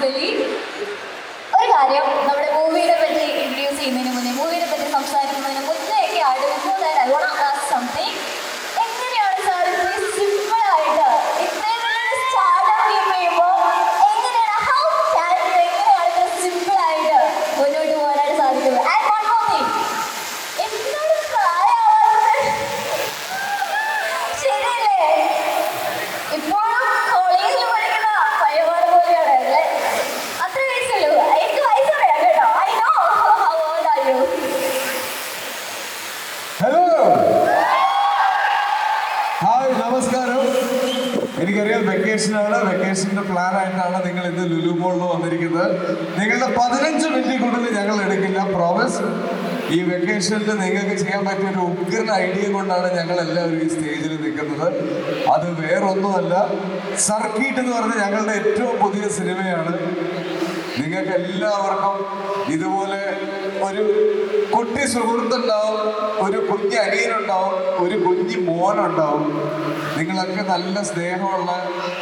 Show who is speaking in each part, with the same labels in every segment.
Speaker 1: believe വെക്കേഷനാണ് വെക്കേഷന്റെ plan ആയിട്ടാണ് നിങ്ങൾ ഇന്ന് ലുലു മോളിൽ വന്നിരിക്കുന്നത്. നിങ്ങളുടെ പതിനഞ്ച് മിനിറ്റ് കൂടുതൽ ഞങ്ങൾ എടുക്കില്ല. പ്രോമിസ് ഈ വെക്കേഷനിൽ നിങ്ങൾക്ക് ചെയ്യാൻ പറ്റിയ ഒരു ഉഗ്രൻ ഐഡിയ കൊണ്ടാണ് ഞങ്ങൾ എല്ലാവരും ഈ സ്റ്റേജിൽ നിൽക്കുന്നത്. അത് വേറൊന്നുമല്ല. സർക്കീട്ട് എന്ന് പറഞ്ഞ ഞങ്ങളുടെ ഏറ്റവും പുതിയ സിനിമയാണ് നിങ്ങൾക്ക് എല്ലാവർക്കും ഇതുപോലെ ഒരു കുട്ടി സുഹൃത്തുണ്ടാവും ഒരു കുഞ്ഞ് അനിയനുണ്ടാവും ഒരു കുഞ്ഞ് മോനുണ്ടാവും. നിങ്ങളൊക്കെ നല്ല സ്നേഹമുള്ള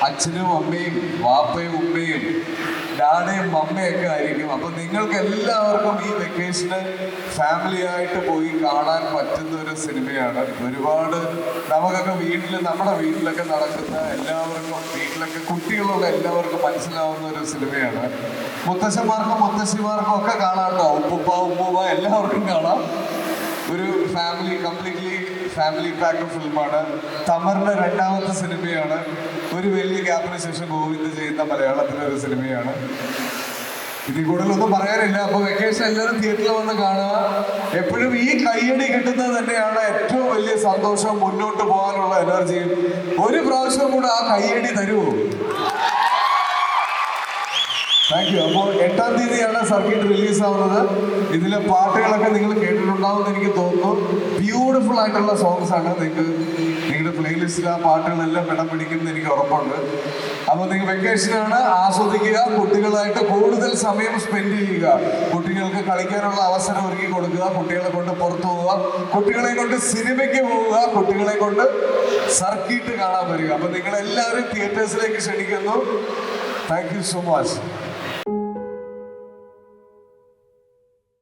Speaker 1: അച്ഛനും അമ്മയും വാപ്പയും ഉമ്മയും ഡാഡയും മമ്മയൊക്കെ ആയിരിക്കും. അപ്പം നിങ്ങൾക്ക് എല്ലാവർക്കും ഈ വെക്കേഷന് ഫാമിലിയായിട്ട് പോയി കാണാൻ പറ്റുന്ന ഒരു സിനിമയാണ്. ഒരുപാട് നമുക്കൊക്കെ വീട്ടിൽ നമ്മുടെ വീട്ടിലൊക്കെ നടക്കുന്ന എല്ലാവർക്കും വീട്ടിലൊക്കെ കുട്ടികളുള്ള എല്ലാവർക്കും മനസ്സിലാവുന്ന ഒരു സിനിമയാണ്. മുത്തശ്ശന്മാർക്കും മുത്തശ്ശിമാർക്കും ഒക്കെ കാണാം കേട്ടോ. ഉപ്പുപ്പ ഉമ്മൂമ്മ എല്ലാവർക്കും കാണാം. ഒരു ഫാമിലി കംപ്ലീറ്റ്ലി ഫാമിലി പാക്ക് ഫിലിമാണ് തമറിന്റെ രണ്ടാമത്തെ സിനിമയാണ്. ഒരു വലിയ ഗ്യാപ്പിന് ശേഷം ഗോവിന്ദ് ചെയ്യുന്ന മലയാളത്തിലെ ഒരു സിനിമയാണ്. ഇതിൽ കൂടുതലൊന്നും പറയാനില്ല. അപ്പൊ വെക്കേഷൻ എല്ലാവരും തിയേറ്ററിൽ വന്ന് കാണുക. എപ്പോഴും ഈ കയ്യടി കിട്ടുന്നത് തന്നെയാണ് ഏറ്റവും വലിയ സന്തോഷം മുന്നോട്ട് പോകാനുള്ള എനർജിയും ഒരു പ്രാവശ്യം കൂടെ ആ കയ്യടി തരുമോ താങ്ക് യു അപ്പോൾ എട്ടാം തീയതിയാണ് സർക്കിട്ട് റിലീസ് ആവുന്നത്. ഇതിലെ പാട്ടുകളൊക്കെ നിങ്ങൾ കേട്ടിട്ടുണ്ടാവും എന്ന് എനിക്ക് തോന്നുന്നു. ബ്യൂട്ടിഫുൾ ആയിട്ടുള്ള സോങ്സ് ആണ്. നിങ്ങൾക്ക് നിങ്ങളുടെ പ്ലേലിസ്റ്റിൽ ആ പാട്ടുകളെല്ലാം ഇടം പിടിക്കുമെന്ന് എനിക്ക് ഉറപ്പുണ്ട്. അപ്പോൾ നിങ്ങൾ വെക്കേഷനാണ് ആസ്വദിക്കുക. കുട്ടികളായിട്ട് കൂടുതൽ സമയം സ്പെൻഡ് ചെയ്യുക. കുട്ടികൾക്ക് കളിക്കാനുള്ള അവസരം ഒരുക്കി കൊടുക്കുക. കുട്ടികളെ കൊണ്ട് പുറത്തു പോവുക. കുട്ടികളെ കൊണ്ട് സിനിമയ്ക്ക് പോവുക. കുട്ടികളെ കൊണ്ട് സർക്കിട്ട് കാണാൻ വരിക. അപ്പോൾ നിങ്ങളെല്ലാവരും തിയേറ്റേഴ്സിലേക്ക് ക്ഷണിക്കുന്നു. Thank you so much